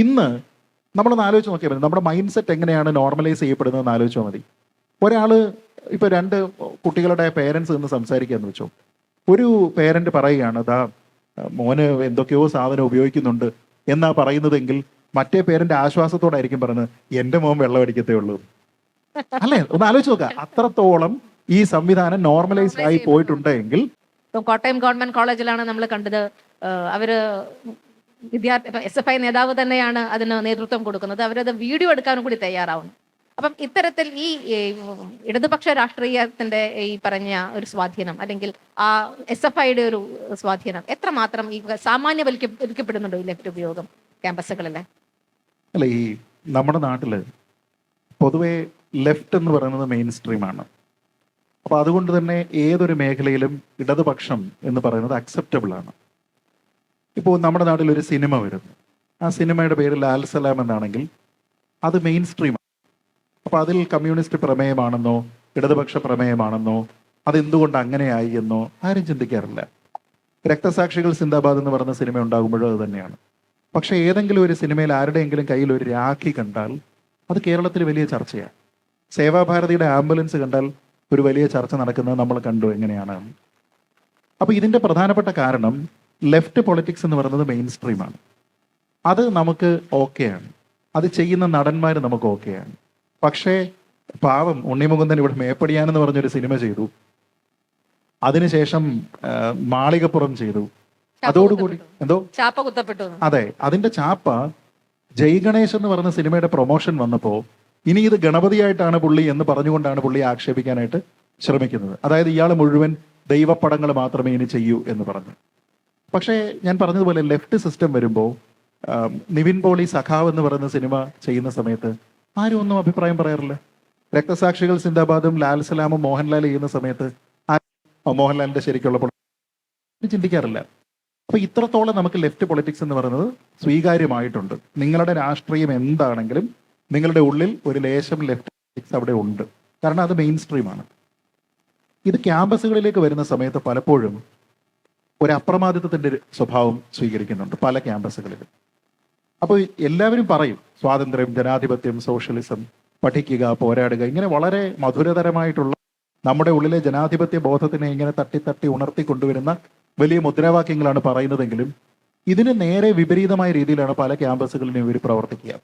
ഇന്ന് നമ്മളൊന്ന് ആലോചിച്ച് നോക്കിയാൽ മതി. നമ്മുടെ മൈൻഡ് സെറ്റ് എങ്ങനെയാണ് നോർമലൈസ് ചെയ്യപ്പെടുന്നത് എന്ന് ആലോചിച്ചാൽ മതി. ഒരാൾ ഇപ്പോൾ രണ്ട് കുട്ടികളുടെ പേരൻസ് നിന്ന് സംസാരിക്കാന്ന് വെച്ചോ. ഒരു പേരന്റ് പറയുകയാണ് ദാ മോന് എന്തൊക്കെയോ സാധനം ഉപയോഗിക്കുന്നുണ്ട് എന്നാ പറയുന്നതെങ്കിൽ മറ്റേ പേരന്റെ ആശ്വാസത്തോടായിരിക്കും പറയുന്നത് എന്റെ മോൻ വെള്ളം അടിക്കത്തേ ഉള്ളൂ. അല്ലേ? ഒന്ന് ആലോചിച്ച് നോക്കുക അത്രത്തോളം ഈ സംവിധാനം നോർമലൈസ് ആയി പോയിട്ടുണ്ടെങ്കിൽ ഇപ്പം കോട്ടയം ഗവൺമെന്റ് കോളേജിലാണ് നമ്മൾ കണ്ടത്. അവർ വിദ്യാർത്ഥി എസ് എഫ് ഐ നേതാവ് തന്നെയാണ് അതിന് നേതൃത്വം കൊടുക്കുന്നത്. അവരത് വീഡിയോ എടുക്കാനും കൂടി തയ്യാറാവുന്നു. അപ്പം ഇത്തരത്തിൽ ഈ ഇടതുപക്ഷ രാഷ്ട്രീയത്തിന്റെ ഈ പറഞ്ഞ ഒരു സ്വാധീനം അല്ലെങ്കിൽ ആ എസ് എഫ് ഐയുടെ ഒരു സ്വാധീനം എത്രമാത്രം ഈ സാമാന്യവൽക്കരിക്കപ്പെടുന്നുണ്ടോ ഈ ലെഫ്റ്റ് ഉപയോഗം ക്യാമ്പസുകളിലെ? അല്ല ഈ നമ്മുടെ നാട്ടിൽ പൊതുവെ ലെഫ്റ്റ് എന്ന് പറയുന്നത് മെയിൻ സ്ട്രീമാണ് അപ്പൊ അതുകൊണ്ട് തന്നെ ഏതൊരു മേഖലയിലും ഇടതുപക്ഷം എന്ന് പറയുന്നത് അക്സെപ്റ്റബിൾ ആണ്. ഇപ്പോൾ നമ്മുടെ നാട്ടിൽ ഒരു സിനിമ വരുന്നു ആ സിനിമയുടെ പേര് ലാൽ സലാം എന്നാണെങ്കിൽ അത് മെയിൻ സ്ട്രീമാണ് അപ്പോൾ അതിൽ കമ്മ്യൂണിസ്റ്റ് പ്രമേയമാണെന്നോ ഇടതുപക്ഷ പ്രമേയമാണെന്നോ അതെന്തുകൊണ്ട് അങ്ങനെയായി എന്നോ ആരും ചിന്തിക്കാറില്ല. രക്തസാക്ഷികൾ സിന്ദാബാദ് എന്ന് പറയുന്ന സിനിമ ഉണ്ടാകുമ്പോഴും അത് തന്നെയാണ്. പക്ഷെ ഏതെങ്കിലും ഒരു സിനിമയിൽ ആരുടെയെങ്കിലും കയ്യിൽ ഒരു രാഖി കണ്ടാൽ അത് കേരളത്തിൽ വലിയ ചർച്ചയാണ്. സേവാഭാരതിയുടെ ആംബുലൻസ് കണ്ടാൽ ഒരു വലിയ ചർച്ച നടക്കുന്നത് നമ്മൾ കണ്ടു എങ്ങനെയാണ്. അപ്പോൾ ഇതിന്റെ പ്രധാനപ്പെട്ട കാരണം ലെഫ്റ്റ് പൊളിറ്റിക്സ് എന്ന് പറയുന്നത് മെയിൻ സ്ട്രീമാണ് അത് നമുക്ക് ഓക്കെയാണ് അത് ചെയ്യുന്ന നടന്മാർ നമുക്ക് ഓക്കെയാണ് പക്ഷേ പാവം ഉണ്ണിമുകുന്ദൻ ഇവിടെ മേപ്പടിയാൻ എന്ന് പറഞ്ഞൊരു സിനിമ ചെയ്തു. അതിനുശേഷം മാളികപ്പുറം ചെയ്തു. അതോടുകൂടി എന്തോ? ചാപ്പ കുത്തപ്പെട്ടു അതെ അതിന്റെ ചാപ്പ ജയ് ഗണേശ് എന്ന് പറഞ്ഞ സിനിമയുടെ പ്രൊമോഷൻ വന്നപ്പോ ഇനി ഇത് ഗണപതിയായിട്ടാണ് പുള്ളി എന്ന് പറഞ്ഞുകൊണ്ടാണ് പുള്ളി ആക്ഷേപിക്കാനായിട്ട് ശ്രമിക്കുന്നത്. അതായത് ഇയാൾ മുഴുവൻ ദൈവപ്പടങ്ങൾ മാത്രമേ ഇനി ചെയ്യൂ എന്ന് പറഞ്ഞു. പക്ഷേ ഞാൻ പറഞ്ഞതുപോലെ ലെഫ്റ്റ് സിസ്റ്റം വരുമ്പോൾ നിവിൻ പോളി സഖാവ് എന്ന് പറയുന്ന സിനിമ ചെയ്യുന്ന സമയത്ത് ആരും ഒന്നും അഭിപ്രായം പറയാറില്ല. രക്തസാക്ഷികൾ സിന്ദാബാദും ലാൽ സലാമും മോഹൻലാൽ ചെയ്യുന്ന സമയത്ത് മോഹൻലാലിന്റെ ശരിക്കുള്ള പൊളി-" ചിന്തിക്കാറില്ല. അപ്പൊ ഇത്രത്തോളം നമുക്ക് ലെഫ്റ്റ് പൊളിറ്റിക്സ് എന്ന് പറയുന്നത് സ്വീകാര്യമായിട്ടുണ്ട്. നിങ്ങളുടെ രാഷ്ട്രീയം എന്താണെങ്കിലും നിങ്ങളുടെ ഉള്ളിൽ ഒരു ലേശം ലെഫ്റ്റ് പൊളിറ്റിക്സ് അവിടെ ഉണ്ട്. കാരണം അത് മെയിൻ സ്ട്രീമാണ് ഇത് ക്യാമ്പസുകളിലേക്ക് വരുന്ന സമയത്ത് പലപ്പോഴും ഒരു അപ്രമാദിത്വത്തിന്റെ സ്വഭാവം സ്വീകരിക്കുന്നുണ്ട് പല ക്യാമ്പസുകളിലും. അപ്പോൾ എല്ലാവരും പറയും സ്വാതന്ത്ര്യം ജനാധിപത്യം സോഷ്യലിസം പഠിക്കുക പോരാടുക ഇങ്ങനെ വളരെ മധുരതരമായിട്ടുള്ള നമ്മുടെ ഉള്ളിലെ ജനാധിപത്യ ബോധത്തിനെ ഇങ്ങനെ തട്ടി തട്ടി ഉണർത്തി കൊണ്ടുവരുന്ന വലിയ മുദ്രാവാക്യങ്ങളാണ് പറയുന്നതെങ്കിലും ഇതിന് നേരെ വിപരീതമായ രീതിയിലാണ് പല ക്യാമ്പസുകളിലും ഇവർ പ്രവർത്തിക്കുക.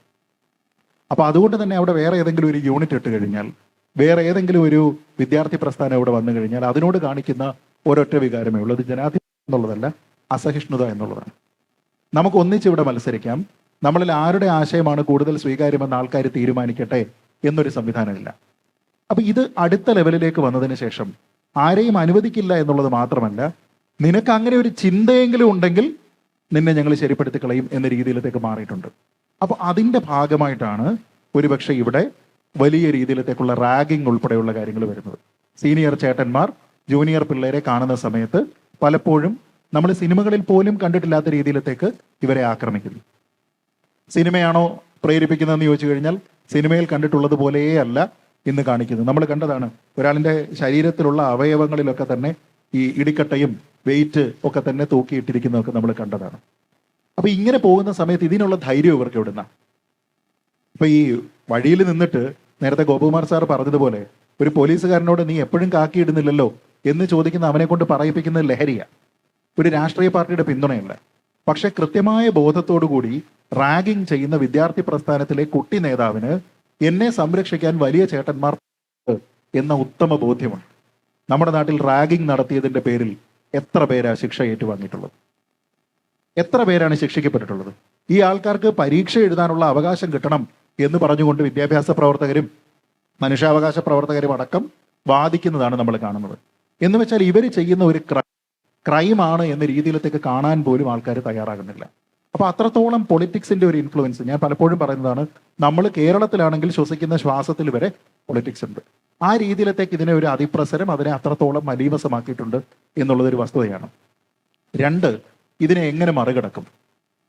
അപ്പോൾ അതുകൊണ്ട് തന്നെ അവിടെ വേറെ ഏതെങ്കിലും ഒരു യൂണിറ്റ് ഇട്ട് കഴിഞ്ഞാൽ വേറെ ഏതെങ്കിലും ഒരു വിദ്യാർത്ഥി പ്രസ്ഥാനം അവിടെ വന്നു കഴിഞ്ഞാൽ അതിനോട് കാണിക്കുന്ന ഒരൊറ്റ വികാരമേ ഉള്ളൂ. അത് ജനാധിപത്യം എന്നുള്ളതല്ല അസഹിഷ്ണുത എന്നുള്ളതാണ്. നമുക്ക് ഒന്നിച്ച് ഇവിടെ മത്സരിക്കാം. നമ്മളിൽ ആരുടെ ആശയമാണ് കൂടുതൽ സ്വീകാര്യമെന്ന് ആൾക്കാർ തീരുമാനിക്കട്ടെ എന്നൊരു സംവിധാനമില്ല. അപ്പൊ ഇത് അടുത്ത ലെവലിലേക്ക് വന്നതിന് ശേഷം ആരെയും അനുവദിക്കില്ല എന്നുള്ളത് മാത്രമല്ല നിനക്ക് അങ്ങനെ ഒരു ചിന്തയെങ്കിലും ഉണ്ടെങ്കിൽ നിന്നെ ഞങ്ങൾ ശരിപ്പെടുത്തി കളയും എന്ന രീതിയിലത്തേക്ക് മാറിയിട്ടുണ്ട്. അപ്പോൾ അതിന്റെ ഭാഗമായിട്ടാണ് ഒരുപക്ഷെ ഇവിടെ വലിയ രീതിയിലത്തേക്കുള്ള റാഗിംഗ് ഉൾപ്പെടെയുള്ള കാര്യങ്ങൾ വരുന്നത്. സീനിയർ ചേട്ടന്മാർ ജൂനിയർ പിള്ളേരെ കാണുന്ന സമയത്ത് പലപ്പോഴും നമ്മൾ സിനിമകളിൽ പോലും കണ്ടിട്ടില്ലാത്ത രീതിയിലത്തേക്ക് ഇവരെ ആക്രമിക്കുന്നു. സിനിമയാണോ പ്രേരിപ്പിക്കുന്നതെന്ന് ചോദിച്ചു കഴിഞ്ഞാൽ സിനിമയിൽ കണ്ടിട്ടുള്ളത് പോലെയേ അല്ല ഇന്ന് കാണിക്കുന്നത് നമ്മൾ കണ്ടതാണ് ഒരാളിന്റെ ശരീരത്തിലുള്ള അവയവങ്ങളിലൊക്കെ തന്നെ ഈ ഇടിക്കട്ടയും വെയിറ്റ് ഒക്കെ തന്നെ തൂക്കിയിട്ടിരിക്കുന്നതൊക്കെ നമ്മൾ കണ്ടതാണ്. അപ്പം ഇങ്ങനെ പോകുന്ന സമയത്ത് ഇതിനുള്ള ധൈര്യം ഇവർക്ക് എവിടുന്ന? അപ്പം ഈ വഴിയിൽ നിന്നിട്ട് നേരത്തെ ഗോപകുമാർ സാർ പറഞ്ഞതുപോലെ ഒരു പോലീസുകാരനോട് നീ എപ്പോഴും കാക്കിയിടുന്നില്ലല്ലോ എന്ന് ചോദിക്കുന്ന അവനെ കൊണ്ട് പറയിപ്പിക്കുന്നത് ലഹരിയ. ഒരു രാഷ്ട്രീയ പാർട്ടിയുടെ പിന്തുണയല്ല. പക്ഷെ കൃത്യമായ കൂടി റാഗിംഗ് ചെയ്യുന്ന വിദ്യാർത്ഥി പ്രസ്ഥാനത്തിലെ കുട്ടി നേതാവിന് എന്നെ സംരക്ഷിക്കാൻ വലിയ ചേട്ടന്മാർ എന്ന ഉത്തമ ബോധ്യമുണ്ട്. നമ്മുടെ നാട്ടിൽ റാഗിംഗ് നടത്തിയതിന്റെ പേരിൽ എത്ര പേരാ ശിക്ഷ ഏറ്റുവാങ്ങിയിട്ടുള്ളത്? എത്ര പേരാണ് ശിക്ഷിക്കപ്പെട്ടിട്ടുള്ളത്? ഈ ആൾക്കാർക്ക് പരീക്ഷ എഴുതാനുള്ള അവകാശം കിട്ടണം എന്ന് പറഞ്ഞുകൊണ്ട് വിദ്യാഭ്യാസ പ്രവർത്തകരും മനുഷ്യാവകാശ പ്രവർത്തകരും അടക്കം വാദിക്കുന്നതാണ് നമ്മൾ കാണുന്നത്. എന്ന് വെച്ചാൽ ഇവർ ചെയ്യുന്ന ഒരു ക്രൈം ക്രൈമാണ് എന്ന രീതിയിലത്തേക്ക് കാണാൻ പോലും ആൾക്കാർ തയ്യാറാകുന്നില്ല. അപ്പോൾ അത്രത്തോളം പൊളിറ്റിക്സിന്റെ ഒരു ഇൻഫ്ലുവൻസ് ഞാൻ പലപ്പോഴും പറയുന്നതാണ് നമ്മൾ കേരളത്തിലാണെങ്കിൽ ശ്വസിക്കുന്ന ശ്വാസത്തിൽ വരെ പൊളിറ്റിക്സ് ഉണ്ട്. ആ രീതിയിലത്തേക്ക് ഇതിനെ ഒരു അതിപ്രസരം അതിനെ അത്രത്തോളം മലീവസമാക്കിയിട്ടുണ്ട് എന്നുള്ളതൊരു വസ്തുതയാണ്. രണ്ട് ഇതിനെ എങ്ങനെ മറികടക്കും?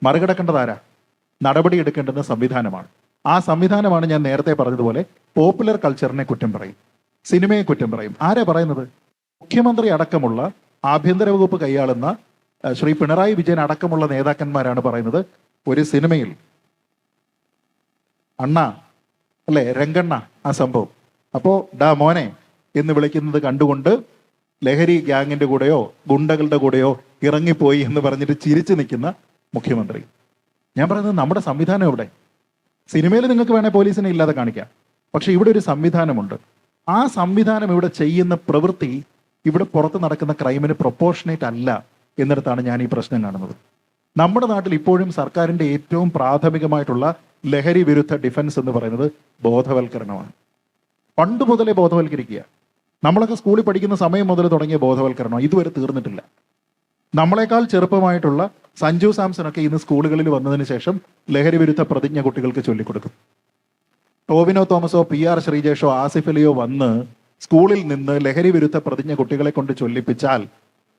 മറികടക്കേണ്ടത് ആരാ? നടപടി എടുക്കേണ്ടുന്ന സംവിധാനമാണ്. ആ സംവിധാനമാണ് ഞാൻ നേരത്തെ പറഞ്ഞതുപോലെ പോപ്പുലർ കൾച്ചറിനെ കുറ്റം പറയും സിനിമയെ കുറ്റം പറയും. ആരാ പറയുന്നത്? മുഖ്യമന്ത്രി അടക്കമുള്ള ആഭ്യന്തര വകുപ്പ് കൈയാളുന്ന ശ്രീ പിണറായി വിജയൻ അടക്കമുള്ള നേതാക്കന്മാരാണ് പറയുന്നത്. ഒരു സിനിമയിൽ അണ്ണ അല്ലെ രംഗണ്ണ ആ സംഭവം. അപ്പോ ഡാ മോനെ എന്ന് വിളിക്കുന്നത് കണ്ടുകൊണ്ട് ലഹരി ഗ്യാങ്ങിന്റെ കൂടെയോ ഗുണ്ടകളുടെ കൂടെയോ ഇറങ്ങിപ്പോയി എന്ന് പറഞ്ഞിട്ട് ചിരിച്ചു നിൽക്കുന്ന മുഖ്യമന്ത്രി. ഞാൻ പറയുന്നത് നമ്മുടെ സംവിധാനം എവിടെ? സിനിമയിൽ നിങ്ങൾക്ക് വേണേൽ പോലീസിനെ ഇല്ലാതെ കാണിക്കാം. പക്ഷെ ഇവിടെ ഒരു സംവിധാനമുണ്ട്. ആ സംവിധാനം ഇവിടെ ചെയ്യുന്ന പ്രവൃത്തി ഇവിടെ പുറത്ത് നടക്കുന്ന ക്രൈമിന് പ്രൊപ്പോർഷനേറ്റ് അല്ല എന്നിടത്താണ് ഞാൻ ഈ പ്രശ്നം കാണുന്നത്. നമ്മുടെ നാട്ടിൽ ഇപ്പോഴും സർക്കാരിന്റെ ഏറ്റവും പ്രാഥമികമായിട്ടുള്ള ലഹരി വിരുദ്ധ ഡിഫൻസ് എന്ന് പറയുന്നത് ബോധവൽക്കരണമാണ്. പണ്ട് മുതലേ ബോധവൽക്കരിക്കുക. നമ്മളൊക്കെ സ്കൂളിൽ പഠിക്കുന്ന സമയം മുതൽ തുടങ്ങിയ ബോധവൽക്കരണം ഇതുവരെ തീർന്നിട്ടില്ല. നമ്മളെക്കാൾ ചെറുപ്പമായിട്ടുള്ള സഞ്ജു സാംസൺ ഒക്കെ ഇന്ന് സ്കൂളുകളിൽ വന്നതിന് ശേഷം ലഹരി വിരുദ്ധ പ്രതിജ്ഞ കുട്ടികൾക്ക് ചൊല്ലിക്കൊടുക്കും. ടോവിനോ തോമസോ പി ആർ ശ്രീജേഷോ ആസിഫലിയോ വന്ന് സ്കൂളിൽ നിന്ന് ലഹരി വിരുദ്ധ പ്രതിജ്ഞ കുട്ടികളെ കൊണ്ട് ചൊല്ലിപ്പിച്ചാൽ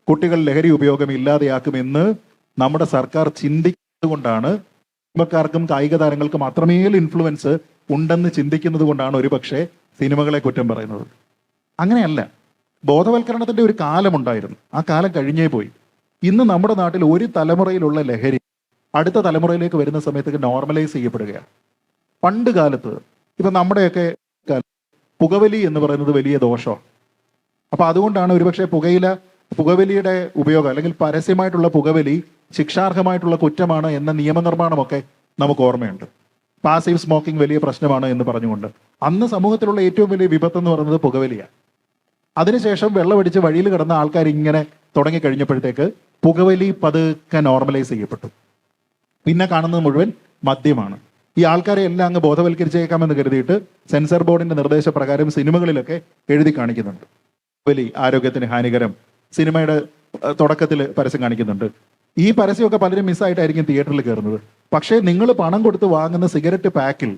കുട്ടികൾ ലഹരി ഉപയോഗം ഇല്ലാതെയാക്കുമെന്ന് നമ്മുടെ സർക്കാർ ചിന്തിക്കുന്നതുകൊണ്ടാണ്. സിനിമക്കാർക്കും കായിക താരങ്ങൾക്കും അത്രമേൽ ഇൻഫ്ലുവൻസ് ഉണ്ടെന്ന് ചിന്തിക്കുന്നത് കൊണ്ടാണ് ഒരുപക്ഷെ സിനിമകളെ കുറ്റം പറയുന്നത്. അങ്ങനെയല്ല. ബോധവൽക്കരണത്തിന്റെ ഒരു കാലമുണ്ടായിരുന്നു. ആ കാലം കഴിഞ്ഞേ പോയി. ഇന്ന് നമ്മുടെ നാട്ടിൽ ഒരു തലമുറയിലുള്ള ലഹരി അടുത്ത തലമുറയിലേക്ക് വരുന്ന സമയത്തേക്ക് നോർമലൈസ് ചെയ്യപ്പെടുകയാണ്. പണ്ട് കാലത്ത് ഇപ്പൊ നമ്മുടെയൊക്കെ പുകവലി എന്ന് പറയുന്നത് വലിയ ദോഷമാണ്. അപ്പൊ അതുകൊണ്ടാണ് ഒരുപക്ഷെ പുകയില പുകവലിയുടെ ഉപയോഗം അല്ലെങ്കിൽ പരസ്യമായിട്ടുള്ള പുകവലി ശിക്ഷാർഹമായിട്ടുള്ള കുറ്റമാണ് എന്ന നിയമനിർമ്മാണമൊക്കെ നമുക്ക് ഓർമ്മയുണ്ട്. പാസീവ് സ്മോക്കിംഗ് വലിയ പ്രശ്നമാണ് എന്ന് പറഞ്ഞുകൊണ്ട്. അന്ന് സമൂഹത്തിലുള്ള ഏറ്റവും വലിയ വിപത്ത് എന്ന് പറയുന്നത് പുകവലിയാണ്. അതിനുശേഷം വെള്ളമടിച്ച് വഴിയിൽ കിടന്ന ആൾക്കാർ ഇങ്ങനെ തുടങ്ങി കഴിഞ്ഞപ്പോഴത്തേക്ക് പുകവലി പതുക്കെ നോർമലൈസ് ചെയ്യപ്പെട്ടു. പിന്നെ കാണുന്നത് മുഴുവൻ മദ്യമാണ്. ഈ ആൾക്കാരെ എല്ലാം അങ്ങ് ബോധവൽക്കരിച്ചേക്കാമെന്ന് കരുതിയിട്ട് സെൻസർ ബോർഡിന്റെ നിർദ്ദേശപ്രകാരം സിനിമകളിലൊക്കെ എഴുതി കാണിക്കുന്നുണ്ട്. വലിയ ആരോഗ്യത്തിന് ഹാനികരം സിനിമയുടെ തുടക്കത്തിൽ പരസ്യം കാണിക്കുന്നുണ്ട്. ഈ പരസ്യമൊക്കെ പലരും മിസ്സായിട്ടായിരിക്കും തിയേറ്ററിൽ കയറുന്നത്. പക്ഷേ നിങ്ങൾ പണം കൊടുത്ത് വാങ്ങുന്ന സിഗരറ്റ് പാക്കിൽ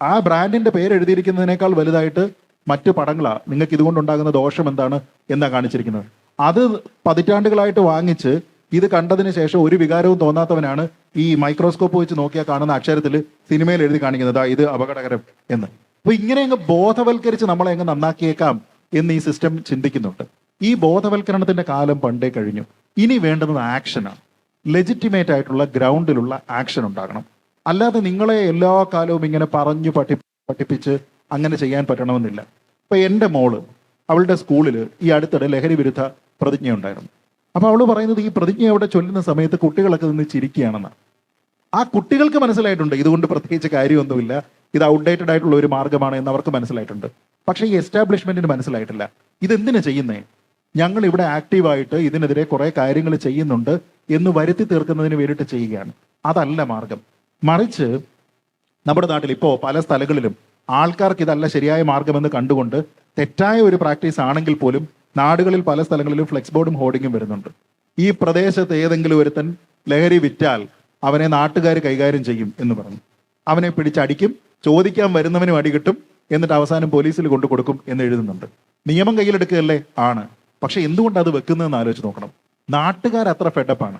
ആ ബ്രാൻഡിന്റെ പേര് എഴുതിയിരിക്കുന്നതിനേക്കാൾ വലുതായിട്ട് മറ്റ് പടങ്ങളാ നിങ്ങൾക്ക് ഇതുകൊണ്ടുണ്ടാകുന്ന ദോഷം എന്താണ് എന്നാ കാണിച്ചിരിക്കുന്നത്. അത് പതിറ്റാണ്ടുകളായിട്ട് വാങ്ങിച്ച് ഇത് കണ്ടതിന് ശേഷം ഒരു വികാരവും തോന്നാത്തവനാണ് ഈ മൈക്രോസ്കോപ്പ് വെച്ച് നോക്കിയാൽ കാണുന്ന അക്ഷരത്തിൽ സിനിമയിൽ എഴുതി കാണിക്കുന്നത്. ഇത് അപകടകരം എന്ന്. അപ്പൊ ഇങ്ങനെ അങ്ങ് ബോധവൽക്കരിച്ച് നമ്മളെ അങ്ങ് നന്നാക്കിയേക്കാം എന്ന് ഈ സിസ്റ്റം ചിന്തിക്കുന്നുണ്ട്. ഈ ബോധവൽക്കരണത്തിന്റെ കാലം പണ്ടേ കഴിഞ്ഞു. ഇനി വേണ്ടുന്നത് ആക്ഷനാണ് ലെജിറ്റിമേറ്റ് ആയിട്ടുള്ള ഗ്രൗണ്ടിലുള്ള ആക്ഷൻ ഉണ്ടാകണം. അല്ലാതെ നിങ്ങളെ എല്ലാ കാലവും ഇങ്ങനെ പറഞ്ഞു പഠി പഠിപ്പിച്ച് അങ്ങനെ ചെയ്യാൻ പറ്റണമെന്നില്ല. ഇപ്പൊ എന്റെ മോൾ അവളുടെ സ്കൂളിൽ ഈ അടുത്തിടെ ലഹരി വിരുദ്ധ പ്രതിജ്ഞ ഉണ്ടായിരുന്നു അപ്പൊ അവൾ പറയുന്നത് ഈ പ്രതിജ്ഞ അവിടെ ചൊല്ലുന്ന സമയത്ത് കുട്ടികളൊക്കെ നിന്ന് ചിരിക്കുകയാണെന്ന്. ആ കുട്ടികൾക്ക് മനസ്സിലായിട്ടുണ്ട് ഇതുകൊണ്ട് പ്രത്യേകിച്ച് കാര്യമൊന്നുമില്ല ഇത് ഔട്ട്ഡേറ്റഡ് ആയിട്ടുള്ള ഒരു മാർഗമാണ് എന്ന് അവർക്ക് മനസ്സിലായിട്ടുണ്ട്. പക്ഷേ ഈ എസ്റ്റാബ്ലിഷ്മെന്റിന് മനസ്സിലായിട്ടില്ല. ഇതെന്തിനു ചെയ്യുന്നേ? ഞങ്ങൾ ഇവിടെ ആക്റ്റീവായിട്ട് ഇതിനെതിരെ കുറെ കാര്യങ്ങൾ ചെയ്യുന്നുണ്ട് എന്ന് വരുത്തി തീർക്കുന്നതിന് വേണ്ടിയിട്ട് ചെയ്യുകയാണ്. അതല്ല മാർഗം. മറിച്ച് നമ്മുടെ നാട്ടിൽ ഇപ്പോൾ പല സ്ഥലങ്ങളിലും ആൾക്കാർക്ക് ഇതല്ല ശരിയായ മാർഗമെന്ന് കണ്ടുകൊണ്ട് തെറ്റായ ഒരു പ്രാക്ടീസ് ആണെങ്കിൽ പോലും നാടുകളിൽ പല സ്ഥലങ്ങളിലും ഫ്ലെക്സ് ബോർഡും ഹോർഡിങ്ങും വരുന്നുണ്ട്. ഈ പ്രദേശത്ത് ഏതെങ്കിലും ഒരുത്തൻ ലഹരി വിറ്റാൽ അവനെ നാട്ടുകാർ കൈകാര്യം ചെയ്യും എന്ന് പറഞ്ഞു. അവനെ പിടിച്ചടിക്കും ചോദിക്കാൻ വരുന്നവനും അടി കിട്ടും എന്നിട്ട് അവസാനം പോലീസിൽ കൊണ്ടു കൊടുക്കും എന്ന് എഴുതുന്നുണ്ട്. നിയമം കയ്യിലെടുക്കുകയല്ലേ? ആണ്. പക്ഷെ എന്തുകൊണ്ട് അത് വെക്കുന്നതെന്ന് ആലോചിച്ച് നോക്കണം. നാട്ടുകാർ അത്ര ഫെഡപ്പാണ്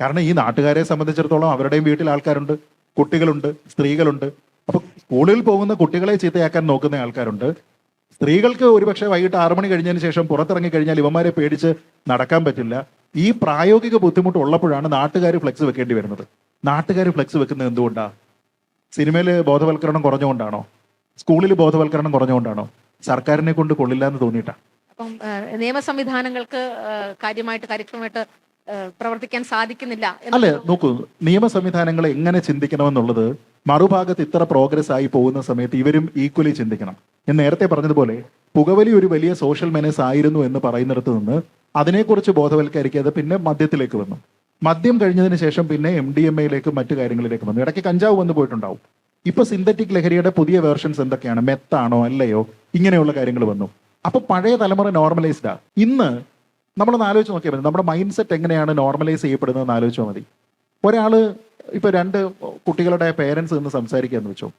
കാരണം ഈ നാട്ടുകാരെ സംബന്ധിച്ചിടത്തോളം അവരുടെയും വീട്ടിൽ ആൾക്കാരുണ്ട് കുട്ടികളുണ്ട് സ്ത്രീകളുണ്ട്. അപ്പൊ സ്കൂളിൽ പോകുന്ന കുട്ടികളെ ചീത്തയാക്കാൻ നോക്കുന്ന ആൾക്കാരുണ്ട്. സ്ത്രീകൾക്ക് ഒരുപക്ഷെ വൈകിട്ട് ആറു മണി കഴിഞ്ഞതിന് ശേഷം പുറത്തിറങ്ങി കഴിഞ്ഞാൽ ഇവന്മാരെ പേടിച്ച് നടക്കാൻ പറ്റില്ല. ഈ പ്രായോഗിക ബുദ്ധിമുട്ട് ഉള്ളപ്പോഴാണ് നാട്ടുകാർ ഫ്ലെക്സ് വെക്കേണ്ടി വരുന്നത്. നാട്ടുകാർ ഫ്ലെക്സ് വെക്കുന്നത് എന്തുകൊണ്ടാണ് സിനിമയിൽ ബോധവൽക്കരണം കുറഞ്ഞുകൊണ്ടാണോ? സ്കൂളിൽ ബോധവൽക്കരണം കുറഞ്ഞുകൊണ്ടാണോ? സർക്കാരിനെ കൊണ്ട് കൊള്ളില്ല എന്ന് തോന്നിയിട്ടാ. അപ്പം നിയമ സംവിധാനങ്ങൾക്ക് കാര്യമായിട്ട് കാര്യക്ഷമമായിട്ട് പ്രവർത്തിക്കാൻ സാധിക്കുന്നില്ല അല്ലെ നോക്കൂ നിയമ സംവിധാനങ്ങൾ എങ്ങനെ ചിന്തിക്കണമെന്നുള്ളത് മറുഭാഗത്ത് ഇത്ര പ്രോഗ്രസ് ആയി പോകുന്ന സമയത്ത് ഇവരും ഈക്വലി ചിന്തിക്കണം. ഞാൻ നേരത്തെ പറഞ്ഞതുപോലെ പുകവലി ഒരു വലിയ സോഷ്യൽ മെനസ് ആയിരുന്നു എന്ന് പറയുന്നിടത്ത് നിന്ന് അതിനെക്കുറിച്ച് ബോധവൽക്കരിക്കാതെ പിന്നെ മദ്യത്തിലേക്ക് വന്നു. മദ്യം കഴിഞ്ഞതിന് ശേഷം പിന്നെ എം ഡി എം എയിലേക്കും മറ്റു കാര്യങ്ങളിലേക്ക് വന്നു. ഇടയ്ക്ക് കഞ്ചാവ് വന്നു പോയിട്ടുണ്ടാവും. ഇപ്പൊ സിന്തറ്റിക് ലഹരിയുടെ പുതിയ വേർഷൻസ് എന്തൊക്കെയാണ്? മെത്താണോ അല്ലയോ? ഇങ്ങനെയുള്ള കാര്യങ്ങൾ വന്നു. അപ്പൊ പഴയ തലമുറ നോർമലൈസ്ഡാ ഇന്ന് നമ്മളൊന്ന് ആലോചിച്ച് നോക്കിയാൽ മതി. നമ്മുടെ മൈൻഡ് സെറ്റ് എങ്ങനെയാണ് നോർമലൈസ് ചെയ്യപ്പെടുന്നത് എന്ന് ആലോചിച്ചാൽ മതി. ഒരാൾ ഇപ്പൊ രണ്ട് കുട്ടികളുടെ പേരൻസ് നിന്ന് സംസാരിക്കാന്ന് വെച്ചോ.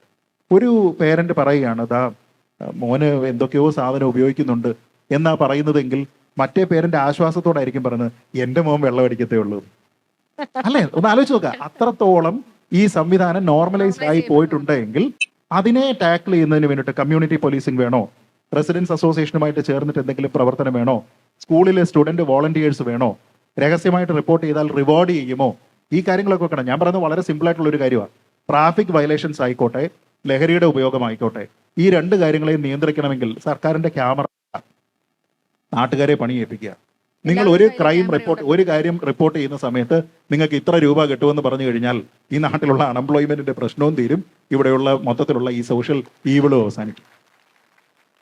ഒരു പേരന്റ് പറയുകയാണ് ദാ മോന് എന്തൊക്കെയോ സാധനം ഉപയോഗിക്കുന്നുണ്ട് എന്നാ പറയുന്നതെങ്കിൽ മറ്റേ പേരന്റ് ആശ്വാസത്തോടായിരിക്കും പറയുന്നത് എന്റെ മോൻ വെള്ളം അടിക്കത്തേ ഉള്ളൂ. അല്ലേ? ഒന്ന് ആലോചിച്ച് നോക്കുക അത്രത്തോളം ഈ സംവിധാനം നോർമലൈസ്ഡ് ആയി പോയിട്ടുണ്ടെങ്കിൽ അതിനെ ടാക്കിൾ ചെയ്യുന്നതിന് വേണ്ടിയിട്ട് കമ്മ്യൂണിറ്റി പോലീസിംഗ് വേണോ? റെസിഡൻസ് അസോസിയേഷനുമായിട്ട് ചേർന്നിട്ട് എന്തെങ്കിലും പ്രവർത്തനം വേണോ? സ്കൂളിലെ സ്റ്റുഡന്റ് വോളണ്ടിയേഴ്സ് വേണോ? രഹസ്യമായിട്ട് റിപ്പോർട്ട് ചെയ്താൽ റിവാർഡ് ചെയ്യുമോ? ഈ കാര്യങ്ങളൊക്കെ വെക്കണം. ഞാൻ പറയുന്നത് വളരെ സിമ്പിൾ ആയിട്ടുള്ള ഒരു കാര്യമാണ്. ട്രാഫിക് വയലേഷൻസ് ആയിക്കോട്ടെ ലഹരിയുടെ ഉപയോഗമായിക്കോട്ടെ ഈ രണ്ട് കാര്യങ്ങളെയും നിയന്ത്രിക്കണമെങ്കിൽ സർക്കാരിന്റെ ക്യാമറ നാട്ടുകാരെ പണിയേൽപ്പിക്കുക നിങ്ങൾ ഒരു ക്രൈം റിപ്പോർട്ട് ഒരു കാര്യം റിപ്പോർട്ട് ചെയ്യുന്ന സമയത്ത് നിങ്ങൾക്ക് ഇത്ര രൂപ കിട്ടുമെന്ന് പറഞ്ഞു കഴിഞ്ഞാൽ ഈ നാട്ടിലുള്ള അൺഎംപ്ലോയ്മെന്റിന്റെ പ്രശ്നവും തീരും. ഇവിടെയുള്ള മൊത്തത്തിലുള്ള ഈ സോഷ്യൽ ഈവിളും അവസാനിക്കും.